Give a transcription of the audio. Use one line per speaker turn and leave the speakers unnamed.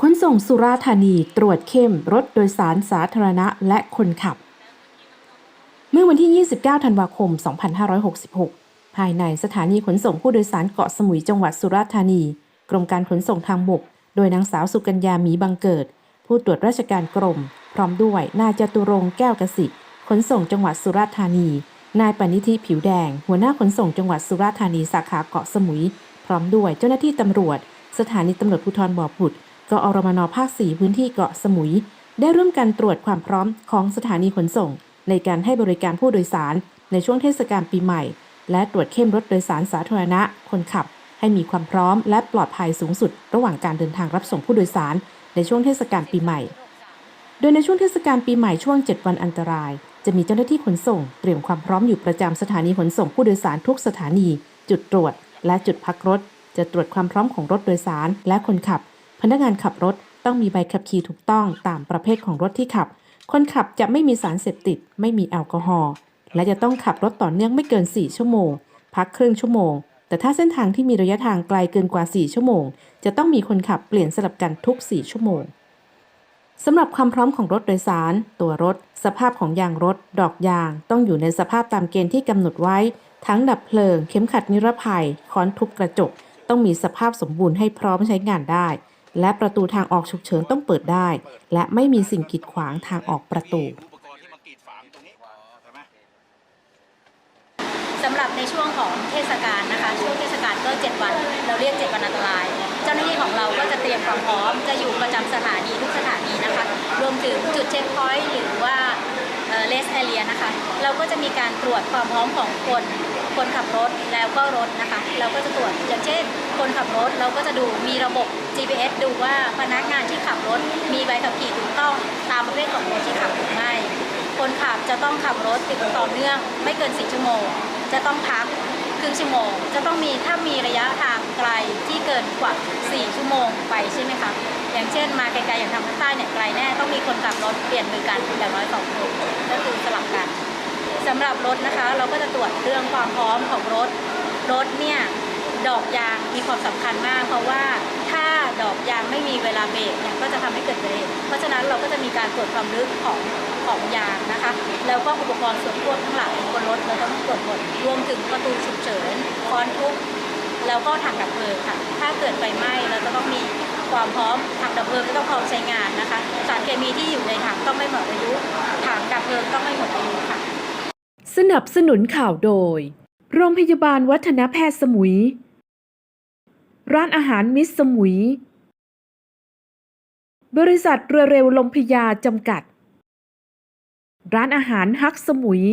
ขนส่งสุราธานีตรวจเข้มรถโดยสารสาธารณะและคนขับ เมื่อวันที่ 29 ธันวาคม 2566 ภายในสถานีขนส่งผู้โดยสารเกาะสมุยจังหวัดสุราธานี กรมการขนส่งทางบก โดยนางสาวสุกัญญามีบังเกิด ผู้ตรวจราชการกรม พร้อมด้วยนายจตุรงค์แก้วกสิขนส่งจังหวัดสุราธานี นายปณิธิผิวแดง หัวหน้าขนส่งจังหวัดสุราธานีสาขาเกาะสมุย พร้อมด้วยเจ้าหน้าที่ตำรวจ สถานีตำรวจภูธรบ่อผุด กอรมนภาค 4 พื้นที่เกาะสมุย ได้ร่วมกันตรวจความพร้อมของสถานีขนส่ง ในการให้บริการผู้โดยสารในช่วงเทศกาลปีใหม่ และตรวจเข้มรถโดยสารสาธารณะคนขับ ให้มีความพร้อมและปลอดภัยสูงสุด ระหว่างการเดินทางรับส่งผู้โดยสารในช่วงเทศกาลปีใหม่ โดยในช่วงเทศกาลปีใหม่ช่วง 7 วันอันตราย จะมีเจ้าหน้าที่ขนส่ง เตรียมความพร้อมอยู่ประจำสถานีขนส่งผู้โดยสารทุกสถานี จุดตรวจ และจุดพักรถ จะตรวจความพร้อมของรถโดยสารและคนขับ พนักงานขับรถต้องมีใบขับขี่ถูกต้องตามประเภทของรถที่ขับ คนขับจะไม่มีสารเสพติด ไม่มีแอลกอฮอล์และจะต้องขับรถต่อเนื่องไม่เกิน 4 ชั่วโมง พักครึ่งชั่วโมง แต่ถ้าเส้นทางที่มีระยะทางไกลเกินกว่า 4 ชั่วโมง จะต้องมีคนขับเปลี่ยนสลับกันทุก 4 ชั่วโมงสำหรับความพร้อมของรถโดยสาร ตัวรถ สภาพของยางรถ ดอกยาง ต้องอยู่ในสภาพตามเกณฑ์ที่กำหนดไว้ ทั้งดับเพลิง เข็มขัดนิรภัย ค้อนทุบกระจก ต้องมีสภาพสมบูรณ์ให้พร้อมใช้งานได้ และประตูทางออกฉุกเฉินต้องเปิดได้ และไม่มีสิ่งกีดขวางทางออกประตู
สำหรับในช่วงของเทศกาลนะคะ ช่วงเทศกาลก็ 7 วัน เราเรียก 7 วันอันตราย เจ้าหน้าที่ของเราก็จะเตรียมความพร้อม จะอยู่ประจำสถานีทุกสถานีนะคะ รวมถึงจุดเช็คพอยต์หรือว่าเลสแอเรียนะคะ เราก็จะมีการตรวจความพร้อมของคน คนขับรถแล้วก็รถนะคะ เราก็จะตรวจอย่างเช่น คนขับรถเราก็จะดูมีระบบ GPS ดูว่าพนักงานที่ขับรถมีใบขับขี่ถูกต้องตามประเภทของรถที่ขับหรือไม่คนขับจะต้องขับรถติดต่อเนื่อง ไม่เกิน4ชั่วโมง จะต้องพักครึ่งชั่วโมง จะต้องมีถ้ามีระยะทางไกลที่เกินกว่า 4 ชั่วโมงไปใช่ไหมคะอย่างเช่น มาไกลๆอย่างทางภาคใต้เนี่ยไกลแน่ต้องมีคนขับรถเปลี่ยนมือกันอย่างน้อยสองคนก็คือสลับกัน สำหรับรถนะคะ เราก็จะตรวจเรื่องความพร้อมของรถ รถเนี่ยดอกยางมีความสำคัญมาก เพราะว่าถ้าดอกยางไม่มีเวลาเบรกเนี่ยก็จะทำให้เกิดอุบัติเหตุเพราะฉะนั้นเราก็จะมีการตรวจความลึกของของยางนะคะ แล้วก็อุปกรณ์ส่วนควบทั้งหลายบนรถเราต้องตรวจหมดรวมถึงประตูฉุกเฉินคอนทุบแล้วก็ถังดับเพลิงค่ะ ถ้าเกิดไฟไหม้เราจะต้องมีความพร้อมถังดับเพลิงก็ต้องพร้อมใช้งานนะคะ สารเคมีที่อยู่ในถังต้องไม่หมดอายุถังดับเพลิงต้องไม่หมดอายุค่ะ
สนับสนุนข่าวโดย โรงพยาบาลวัฒนแพทย์สมุย ร้านอาหารมิสสมุย บริษัทเรือเร็วลมพยาจำกัด ร้านอาหารฮักสมุย